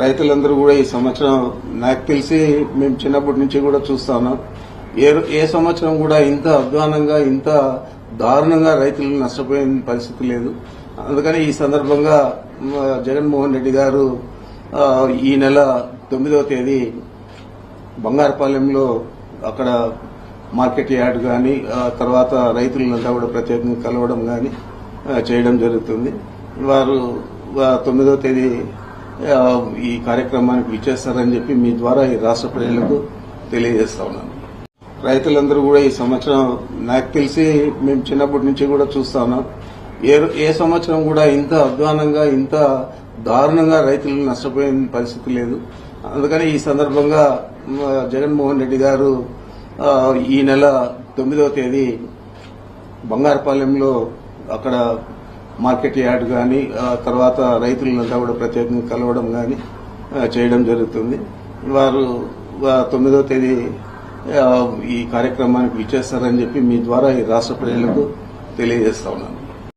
రైతులందరూ కూడా ఈ సంవత్సరం నాకు తెలిసి మేము చిన్నప్పటి నుంచి కూడా చూస్తా ఉన్నాం. ఏ ఏ సంవత్సరం కూడా ఇంత అధ్వానంగా ఇంత దారుణంగా రైతులు నష్టపోయిన పరిస్థితి లేదు. అందుకని ఈ సందర్భంగా జగన్మోహన్ రెడ్డి గారు ఈ నెల తొమ్మిదవ తేదీ బంగారపాలెంలో అక్కడ మార్కెట్ యార్డ్ కానీ తర్వాత రైతులంతా కూడా ప్రత్యేకంగా కలవడం కానీ చేయడం జరుగుతుంది. వారు తొమ్మిదవ తేదీ ఈ కార్యక్రమానికి విచ్చేస్తారని చెప్పి మీ ద్వారా ఈ రాష్ట్ర ప్రజలకు తెలియజేస్తా ఉన్నాను. రైతులందరూ కూడా ఈ సంవత్సరం నాకు తెలిసి మేము చిన్నప్పటి నుంచి కూడా చూస్తా ఉన్నాం. ఏ ఏ సంవత్సరం కూడా ఇంత అధ్వానంగా ఇంత దారుణంగా రైతులు నష్టపోయిన పరిస్థితి లేదు. అందుకని ఈ సందర్భంగా జగన్మోహన్ రెడ్డి గారు ఈ నెల తొమ్మిదవ తేదీ బంగారపాలెంలో అక్కడ మార్కెట్ యార్డ్ కానీ తర్వాత రైతులంతా కూడా ప్రత్యేకంగా కలవడం కానీ చేయడం జరుగుతుంది. వారు తొమ్మిదో తొమ్మిదవ తేదీ ఈ కార్యక్రమానికి విచ్చేస్తారని చెప్పి మీ ద్వారా ఈ రాష్ట్ర ప్రజలకు తెలియజేస్తా ఉన్నాను.